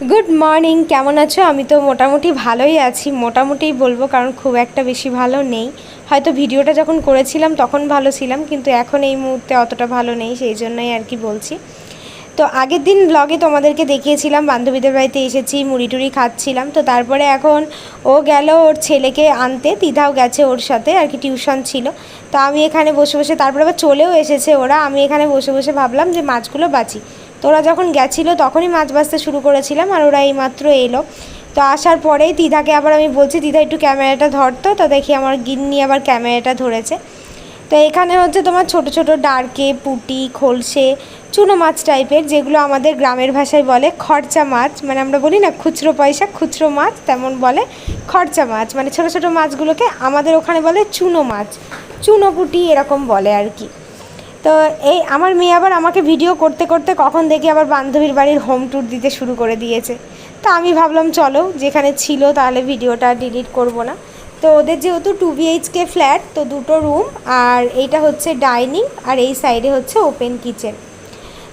Good morning কেমন আছো? আমি তো মোটামুটি ভালোই আছি। মোটামুটি বলব, কারণ খুব একটা বেশি ভালো নেই। হয়তো ভিডিওটা যখন করেছিলাম, তখন ভালো ছিলাম, কিন্তু এখন এই মুহূর্তে অতটা ভালো নেই, সেই জন্যই আর কি বলছি। তো আগের দিন ব্লগে তোমাদেরকে দেখিয়েছিলাম, বান্ধবীদের বাড়িতে এসেছি, মুড়ি টুড়ি খাচ্ছিলাম। তো তারপরে এখন ও গেল ওর ছেলেকে আনতে দিদাও গেছে ওর সাথে, আর কি টিউশন ছিল। তো আমি এখানে বসে বসে, তারপরে আবার চলেও এসেছে ওরা, আমি এখানে বসে বসে ভাবলাম যে মাছগুলো বাঁচি। তো ওরা যখন গেছিল তখনই মাছ বাছতে শুরু করেছিলাম আর ওরা এইমাত্র এলো। তো আসার পরেই দিদাকে আবার আমি বলছি, দিদা, একটু ক্যামেরাটা ধরতো তো দেখি আমার গিন্নি আবার ক্যামেরাটা ধরেছে। তো এখানে হচ্ছে তোমার ছোট ছোট ডারকে, পুটি, খোলসে, চুনো মাছ টাইপের, যেগুলো আমাদের গ্রামের ভাষায় বলে খরচা মাছ। মানে আমরা বলি না খুচরো পয়সা, খুচরো মাছ তেমন বলে খরচা মাছ। মানে ছোট ছোট মাছগুলোকে আমাদের ওখানে বলে চুনো মাছ। চুনো পুটি এরকম বলে আর কি। তো এই আমার মেয়ে আবার আমাকে ভিডিও করতে করতে কখন দেখি আবার বান্ধবীর বাড়ির হোম ট্যুর দিতে শুরু করে দিয়েছে। তো আমি ভাবলাম, চলো, যেখানে ছিল তাহলে ভিডিওটা ডিলিট করব না। তো ওদের যেহেতু টু বিএইচকে ফ্ল্যাট তো দুটো রুম আর এইটা হচ্ছে ডাইনিং আর এই সাইডে হচ্ছে ওপেন কিচেন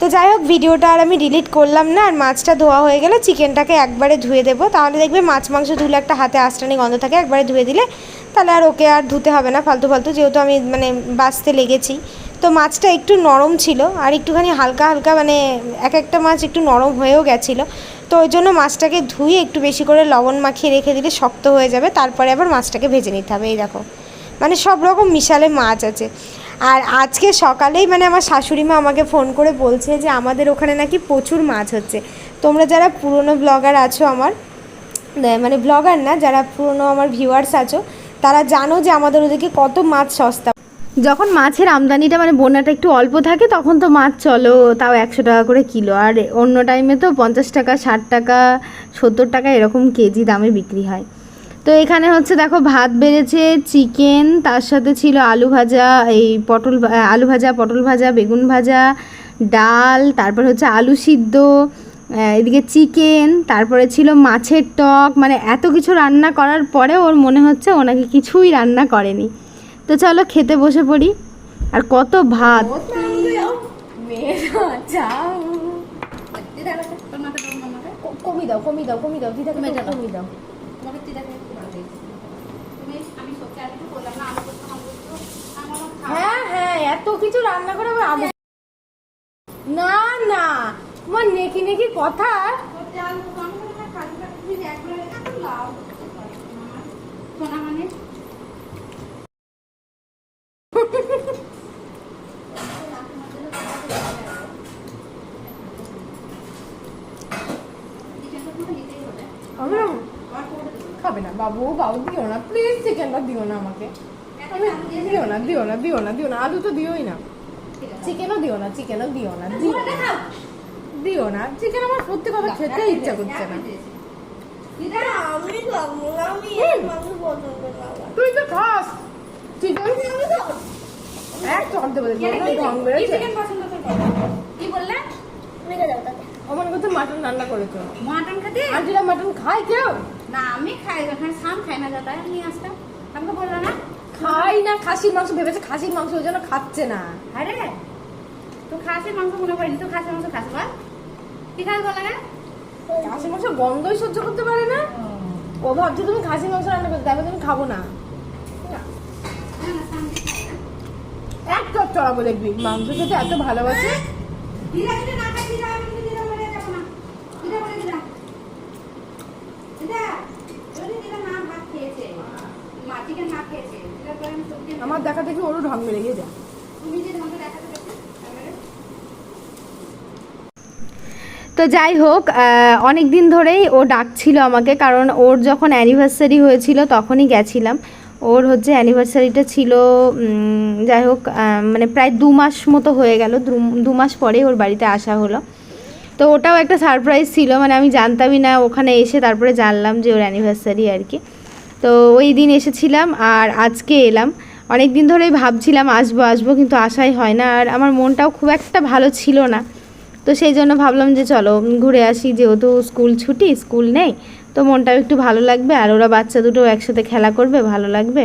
তো যাই হোক ভিডিওটা আর আমি ডিলিট করলাম না, আর মাছটা ধোয়া হয়ে গেলে চিকেনটাকে একবারে ধুয়ে দেবো। তাহলে দেখবে মাছ, মাংস ধুলে একটা হাতে আস্টানি গন্ধ থাকে, একবারে ধুয়ে দিলে তাহলে আর ওকে আর ধুতে হবে না, ফালতু ফালতু। যেহেতু আমি মানে বাঁচতে লেগেছি তো মাছটা একটু নরম ছিল আর একটুখানি হালকা হালকা মানে এক একটা মাছ একটু নরম হয়েও গেছিল। তো ওই জন্য মাছটাকে ধুয়ে একটু বেশি করে লবণ মাখিয়ে রেখে দিলে শক্ত হয়ে যাবে, তারপরে আবার মাছটাকে ভেজে নিতে হবে, এই দেখো। মানে সব রকম মিশালে মাছ আছে। আর আজকে সকালেই মানে আমার শাশুড়ি মা আমাকে ফোন করে বলছে যে আমাদের ওখানে নাকি প্রচুর মাছ হচ্ছে। তোমরা যারা পুরনো ব্লগার আছো আমার মানে ব্লগার না, যারা পুরনো আমার ভিউয়ার্স আছো, তারা জানো যে আমাদের ওদিকে কত মাছ সস্তা। যখন মাছের আমদানিটা মানে বন্যাটা একটু অল্প থাকে, তখন তো মাছ চলো তাও একশো টাকা করে কিলো। আর অন্য টাইমে তো পঞ্চাশ টাকা, ষাট টাকা, সত্তর টাকা এরকম কেজি দামে বিক্রি হয়। তো এখানে হচ্ছে দেখো ভাত বেড়েছে, চিকেন, তার সাথে ছিল আলু ভাজা, এই পটল আলু ভাজা, পটল ভাজা, বেগুন ভাজা, ডাল, তারপর হচ্ছে আলু সিদ্ধ এদিকে চিকেন, তারপরে ছিল মাছের টক মানে এত কিছু রান্না করার পরে ওর মনে হচ্ছে ওনাকে কিছুই রান্না করেনি। তো চলো খেতে বসে পড়ি। আর কত ভাত। কমি দাও কমি দাও কমি দাও দিদাকে কমে কমি দাও হ্যাঁ হ্যাঁ এত কিছু রান্না করে আবার না না তোমার নেকি নেকি কথা না খাবে না, বাবু বাবু দিও না প্লিজ চিকেনটা দিও না আমাকে। দিও না দিও না দিও না দিও না, আলু তো দিওই না। চিকেনও দিও না চিকেনও দিও না দিও না। চিকেন আমার সত্যি কথা খেতে ইচ্ছা করছে না। তুই তো খাস। চিকেন এক চল দেবো ঢং বেড়েছে কি বললে? রেখে দাও তাকে। আমার কাছে মাটন রান্না করেছ। মাটন খেতে? আন্টিরা মাটন খায় কেউ? না আমি খাই সাম খাই না যাতা নিয়ে আসতাম। আমাকে বলল না? খাই না খাসির মাংস ভেবেছে খাসির মাংস ওই জন্য খাচ্ছে না? আরে তো খাসির মাংস মনে করিনি তো খাসির মাংস খাস বল। কি খাস বল না খাসির মাংস গন্ধই সহ্য করতে পারে না। ও। ভাবছে তুমি খাসির মাংস রান্না করতে তারপর তুমি খাব না। এক চট চড়াবো দেখবি। মাংস খেতে এত ভালোবাসে। আমার দেখা দেখি ওরও ঢং মেরে গিয়ে যায়। যে তো যাই হোক অনেক দিন ধরেই ও ডাকছিল আমাকে কারণ ওর যখন অ্যানিভার্সারি হয়েছিল তখনই গেছিলাম। ওর হচ্ছে অ্যানিভার্সারিটা ছিল যাই হোক মানে প্রায় দু মাস মতো হয়ে গেল, দু- মাস পরেই ওর বাড়িতে আসা হলো। তো ওটাও একটা সারপ্রাইজ ছিল মানে আমি জানতামই না, ওখানে এসে তারপরে জানলাম যে ওর অ্যানিভার্সারি আর কি। তো ওই দিন এসেছিলাম আর আজকে এলাম। অনেক দিন ধরেই ভাবছিলাম, আসব আসব, কিন্তু আসাই হয় না, আর আমার মনটাও খুব একটা ভালো ছিল না। তো সেই জন্য ভাবলাম যে চলো, ঘুরে আসি, যেহেতু স্কুল ছুটি, স্কুল নেই তো মনটাও একটু ভালো লাগবে, আর ওরা বাচ্চা দুটো একসাথে খেলা করবে, ভালো লাগবে।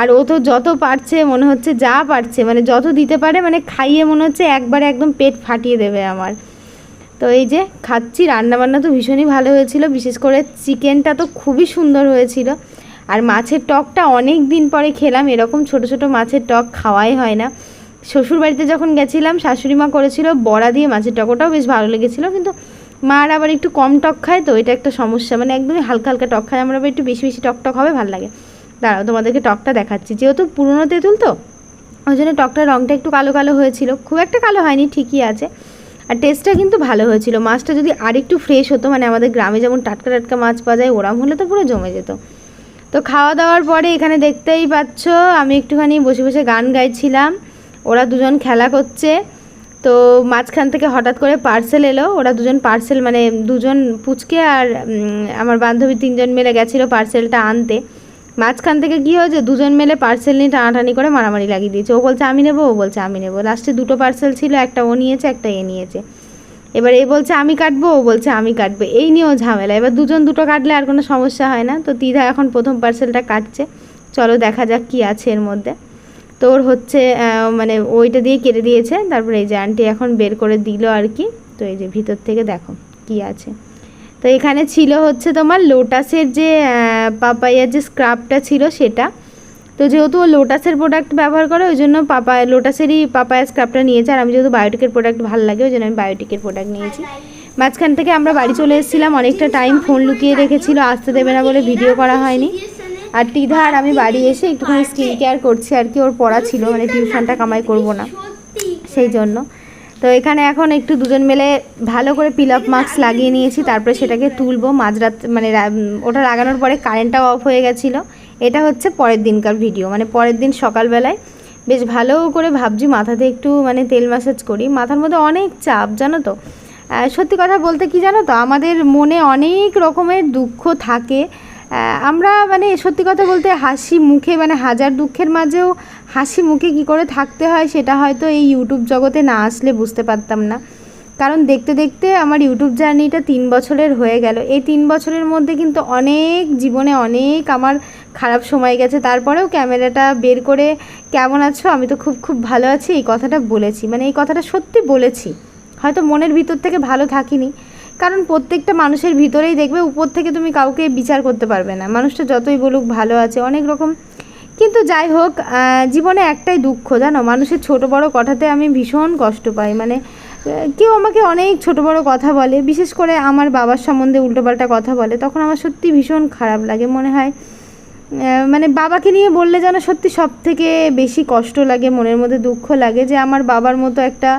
আর ও তো যত পারছে মনে হচ্ছে যা পারছে মানে যত দিতে পারে মানে খাইয়ে মনে হচ্ছে একবারে একদম পেট ফাটিয়ে দেবে আমার। তো এই যে খাচ্ছি, রান্নাবান্না তো ভীষণই ভালো হয়েছিল, বিশেষ করে চিকেনটা তো খুবই সুন্দর হয়েছিল। আর মাছের টকটা অনেক দিন পরে খেলাম, এরকম ছোট ছোট মাছের টক খাওয়াই হয় না। শ্বশুর বাড়িতে যখন গেছিলাম শাশুড়ি মা করেছিল বড়া দিয়ে মাছের টক, ওটাও বেশ ভালো লেগেছিলো, কিন্তু মার আবার একটু কম টক খায় তো, এটা একটা সমস্যা। মানে একদমই হালকা হালকা টক খায়, আমার আবার একটু বেশি বেশি টক টক হবে, ভালো লাগে। দাঁড়াও, তোমাদেরকে টকটা দেখাচ্ছি। যেহেতু পুরনো তেঁতুল তো, ওই জন্য টকটার রঙটা একটু কালো কালো হয়েছিল। খুব একটা কালো হয়নি, ঠিকই আছে। আর টেস্টটা কিন্তু ভালো হয়েছিল। মাছটা যদি আরেকটু ফ্রেশ হতো মানে আমাদের গ্রামে যেমন টাটকা টাটকা মাছ পাওয়া যায়, ওরম হলে তো পুরো জমে যেত। তো খাওয়া দাওয়ার পরে এখানে দেখতেই পাচ্ছ, আমি একটুখানি বসে বসে গান গাইছিলাম। ওরা দুজন খেলা করছে। তো মাঝখান থেকে হঠাৎ করে পার্সেল এলো, ওরা দুজন পার্সেল মানে দুজন পুচকে আর আমার বান্ধবী তিনজন মিলে গেছিল পার্সেলটা আনতে। মাঝখান থেকে কী হয়েছে, দুজন মেলে পার্সেল নিয়ে টানাটানি করে মারামারি লাগিয়ে দিয়েছে। ও বলছে, আমি নেব? ও বলছে, আমি নেব। লাস্টে দুটো পার্সেল ছিল, একটা ও নিয়েছে, একটা এ নিয়েছে। এবার এ বলছে, আমি কাটবো? ও বলছে, আমি কাটবো। এই নিয়েও ঝামেলা। এবার দুজন দুটো কাটলে আর কোনো সমস্যা হয় না। তো তিধা এখন প্রথম পার্সেলটা কাটছে। চলো দেখা যাক কি আছে এর মধ্যে। তো ওর হচ্ছে মানে ওইটা দিয়ে কেটে দিয়েছে, তারপরে এই যে আন্টি এখন বের করে দিল আর কি। তো এই যে ভিতর থেকে দেখো কি আছে। তো এখানে ছিল হচ্ছে তোমার লোটাসের যে পাপাইয়ার যে স্ক্রাবটা ছিল সেটা। তো যেহেতু ও লোটাসের প্রোডাক্ট ব্যবহার করে, ওই জন্য পাপা লোটাসেরই পাপায়া স্ক্রাবটা নিয়েছে। আর আমি যেহেতু বায়োটিকের প্রোডাক্ট ভালো লাগে, ওই জন্য আমি বায়োটিকের প্রোডাক্ট নিয়েছি। মাঝখান থেকে আমরা বাড়ি চলে এসেছিলাম, অনেকটা টাইম ফোন লুকিয়ে রেখেছিল, আসতে দেবে না বলে ভিডিও করা হয়নি। আর টিধা আর আমি বাড়ি এসে একটুখানি স্কিন কেয়ার করছি আর কি, ওর পড়া ছিল মানে টিউশনটা কামাই করব না। সেই জন্য। তো এখানে এখন একটু দুজন মিলে ভালো করে পিল আপ মাস্ক লাগিয়ে নিয়েছি, তারপরে সেটাকে তুলবো মাঝরাত মানে ওটা লাগানোর পরে কারেন্টটাও অফ হয়ে গেছিল। এটা হচ্ছে পরের দিনকার ভিডিও মানে পরের দিন সকালবেলায়। বেশ ভালো করে ভাবছি মাথাতে একটু মানে তেল ম্যাসাজ করি। মাথার মধ্যে অনেক চাপ, জানো তো? সত্যি কথা বলতে কি জানো তো? আমাদের মনে অনেক রকমের দুঃখ থাকে। আমরা মানে সত্যি কথা বলতে হাসি মুখে মানে হাজার দুঃখের মাঝেও হাসি মুখে কি করে থাকতে হয় সেটা হয়তো এই ইউটিউব জগতে না আসলে বুঝতে পারতাম না। কারণ দেখতে দেখতে আমার ইউটিউব জার্নিটা তিন বছরের হয়ে গেল। এই তিন বছরের মধ্যে কিন্তু অনেক জীবনে অনেক আমার খারাপ সময় গেছে। তারপরেও ক্যামেরাটা বের করে, কেমন আছো? আমি তো খুব খুব ভালো আছি। এই কথাটা বলেছি। মানে এই কথাটা সত্যি বলেছি। হয়তো মনের ভিতর থেকে ভালো থাকিনি। কারণ প্রত্যেকটা মানুষের ভিতরেই দেখবে, উপর থেকে তুমি কাউকে বিচার করতে পারবে না। মানুষটা যতই বলুক ভালো আছে, অনেক রকম। কিন্তু যাই হোক জীবনে একটাই দুঃখ, জানো? মানুষের ছোট বড় কথাতে আমি ভীষণ কষ্ট পাই। মানে কেউ আমাকে অনেক ছোট বড় কথা বলে, বিশেষ করে আমার বাবার সম্বন্ধে উল্টোপাল্টা কথা বলে, তখন আমার সত্যি ভীষণ খারাপ লাগে। মনে হয় মানে বাবাকে নিয়ে বললে যেন সত্যি সব থেকে বেশি কষ্ট লাগে, মনের মধ্যে দুঃখ লাগে যে আমার বাবার মতো একটা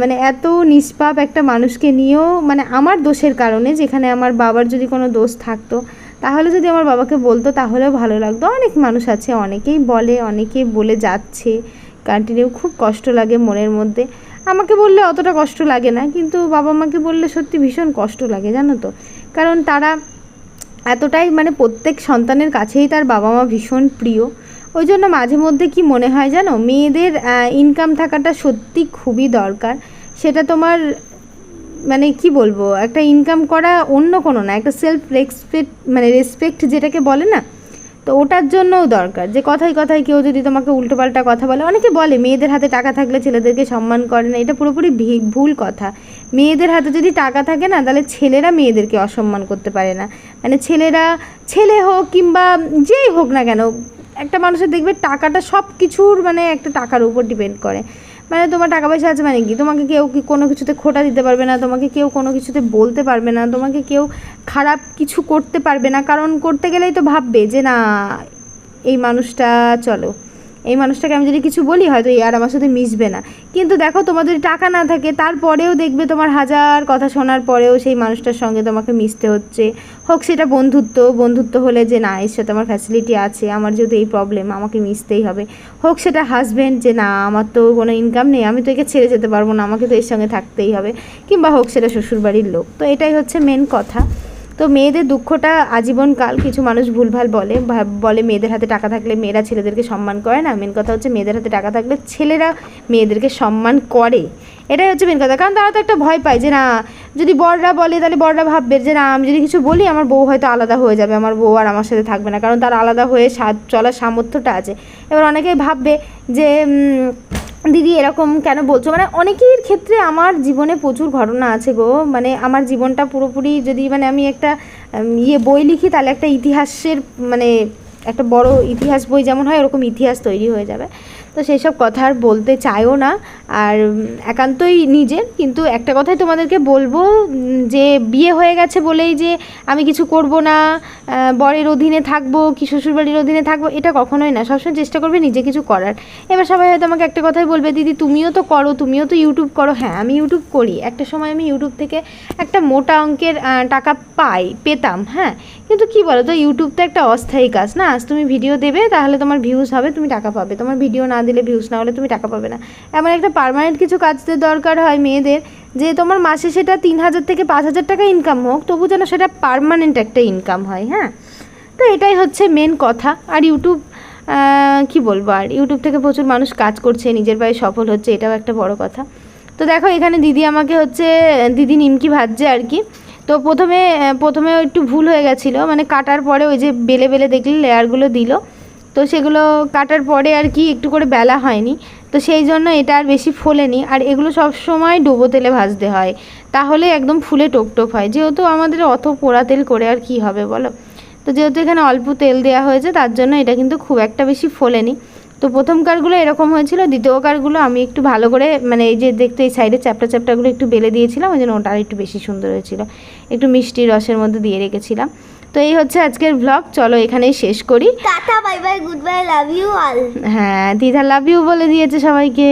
মানে এত নিষ্পাপ একটা মানুষকে নিয়েও মানে আমার দোষের কারণে যেখানে আমার বাবার যদি কোনো দোষ থাকতো, তাহলে যদি আমার বাবাকে বলতো তাহলেও ভালো লাগতো। অনেক মানুষ আছে, অনেকেই বলে অনেকেই বলে যাচ্ছে। কন্টিনিউ খুব কষ্ট লাগে মনের মধ্যে। আমাকে বললে অতটা কষ্ট লাগে না, কিন্তু বাবা মাকে বললে সত্যি ভীষণ কষ্ট লাগে, জানো তো? কারণ তারা এতটাই মানে প্রত্যেক সন্তানের কাছেই তার বাবা মা ভীষণ প্রিয়। ওই জন্য মাঝে মধ্যে কি মনে হয় জানো? মেয়েদের ইনকাম থাকাটা সত্যি খুবই দরকার। সেটা তোমার মানে কি বলব? একটা ইনকাম করা অন্য কোনো না, একটা সেলফ রেসপেক্ট মানে রেসপেক্ট যেটাকে বলে না, তো ওটার জন্যও দরকার। যে কথায় কথায় কেউ যদি তোমাকে উল্টোপাল্টা কথা বলে, অনেকে বলে মেয়েদের হাতে টাকা থাকলে ছেলেদেরকে সম্মান করে না, এটা পুরোপুরি ভুল কথা। মেয়েদের হাতে যদি টাকা থাকে না, তাহলে ছেলেরা মেয়েদেরকে অসম্মান করতে পারে না। মানে ছেলেরা, ছেলে হোক কিংবা যেই হোক না কেন একটা মানুষের দেখবে টাকাটা সব কিছুর মানে একটা টাকার উপর ডিপেন্ড করে। মানে তোমার টাকা পয়সা আছে মানে কি? তোমাকে কেউ কি কোনো কিছুতে খোটা দিতে পারবে না? তোমাকে কেউ কোনো কিছুতে বলতে পারবে না? তোমাকে কেউ খারাপ কিছু করতে পারবে না? কারণ করতে গেলেই তো ভাববে যে, না, এই মানুষটা চলো। এই মানুষটাকে আমি যদি কিছু বলি, হয়তো এই আর আমার সাথে মিশবে না। কিন্তু দেখো তোমার যদি টাকা না থাকে, তারপরেও দেখবে তোমার হাজার কথা শোনার পরেও সেই মানুষটার সঙ্গে তোমাকে মিশতে হচ্ছে। হোক, সেটা বন্ধুত্ব বন্ধুত্ব হলে যে না, এর সাথে আমার ফ্যাসিলিটি আছে, আমার যেহেতু এই প্রবলেম আমাকে মিশতেই হবে। হোক, সেটা হাজব্যান্ড যে না, আমার তো কোনো ইনকাম নেই, আমি তো একে ছেড়ে যেতে পারব না, আমাকে তো এর সঙ্গে থাকতেই হবে। কিংবা হোক, সেটা শ্বশুরবাড়ির লোক। তো এটাই হচ্ছে মেন কথা। তো মেয়েদের দুঃখটা আজীবনকাল কিছু মানুষ ভুলভাল বলে বলে মেয়েদের হাতে টাকা থাকলে মেয়েরা ছেলেদেরকে সম্মান করে না। মেন কথা হচ্ছে মেয়েদের হাতে টাকা থাকলে ছেলেরা মেয়েদেরকে সম্মান করে। এটাই হচ্ছে মেন কথা। কারণ তারা তো একটা ভয় পায় যে, না, যদি বড়রা বলে তাহলে বড়রা ভাববে যে, না, আমি যদি কিছু বলি আমার বউ হয়তো আলাদা হয়ে যাবে, আমার বউ আর আমার সাথে থাকবে না। কারণ তার আলাদা হয়ে চলার সামর্থ্যটা আছে। এবার অনেকেই ভাববে যে দিদি, এরকম কেন বলছো? মানে অনেকের ক্ষেত্রে আমার জীবনে প্রচুর ঘটনা আছে গো। মানে আমার জীবনটা পুরোপুরি যদি মানে আমি একটা ইয়ে বই লিখি, তাহলে একটা ইতিহাসের মানে একটা বড় ইতিহাস বই যেমন হয়, ওরকম ইতিহাস তৈরি হয়ে যাবে। তো সেই সব কথা আর বলতে চাইও না। আর একান্তই নিজের, কিন্তু একটা কথাই তোমাদেরকে বলব যে বিয়ে হয়ে গেছে বলেই যে আমি কিছু করব না বরের অধীনে থাকব, কি শ্বশুরবাড়ির অধীনে থাকব, এটা কখনোই না। সবসময় চেষ্টা করবে নিজে কিছু করার। এবার সবাই হয়তো আমাকে একটা কথাই বলবে, দিদি, তুমিও তো করো, তুমিও তো ইউটিউব করো। হ্যাঁ আমি ইউটিউব করি। একটা সময় আমি ইউটিউব থেকে একটা মোটা অঙ্কের টাকা পাই, পেতাম হ্যাঁ। কিন্তু কি বলো তো ইউটিউব তো একটা অস্থায়ী কাজ, না? আজ তুমি ভিডিও দেবে, তাহলে তোমার ভিউজ হবে, তুমি টাকা পাবে। তোমার ভিডিও না দিলে ভিউজ না হলে তুমি টাকা পাবে না। এমন একটা পারমানেন্ট কিছু কাজদের দরকার হয় মেয়েদের, যে তোমার মাসে সেটা তিন হাজার থেকে পাঁচ হাজার টাকা ইনকাম হোক, তবু যেন সেটা পারমানেন্ট একটা ইনকাম হয় হ্যাঁ? তো এটাই হচ্ছে মেন কথা। আর ইউটিউব কি বলব আর? ইউটিউব থেকে প্রচুর মানুষ কাজ করছে, নিজের পায়ে সফল হচ্ছে, এটাও একটা বড় কথা। তো দেখো, এখানে দিদি আমাকে হচ্ছে, দিদি নিমকি ভাজছে আর কি। তো প্রথমে প্রথমে একটু ভুল হয়ে গেছিল মানে কাটার পরে ওই যে বেলে বেলে দেখলে লেয়ারগুলো দিল। তো সেগুলো কাটার পরে আর কি একটু করে বেলা হয়নি। তো সেই জন্য এটা আর বেশি ফোলেনি। আর এগুলো সব সময় ডুবো তেলে ভাজতে হয়। তাহলে একদম ফুলে টোপটোপ হয়। যেহেতু আমাদের অত পোড়া তেল করে আর কি হবে বলো? তো যেহেতু এখানে অল্প তেল দেওয়া হয়েছে, তার জন্য এটা কিন্তু খুব একটা বেশি ফোলেনি। তো প্রথম কারগুলো এরকম হয়েছিল, দ্বিতীয় কারগুলো আমি একটু ভালো করে মানে এই যে দেখতে এই সাইডে চ্যাপটা চ্যাপটাগুলো একটু বেলে দিয়েছিলাম, ওই জন্য ওটা আর একটু বেশি সুন্দর হয়েছিল। একটু মিষ্টি রসের মধ্যে দিয়ে রেখেছিলাম। তো এই হচ্ছে আজকের ব্লগ চলো এখানেই শেষ করি। Tata bye bye goodbye love you all হ্যাঁ দিদা লাভ ইউ বলে দিয়েছে সবাইকে।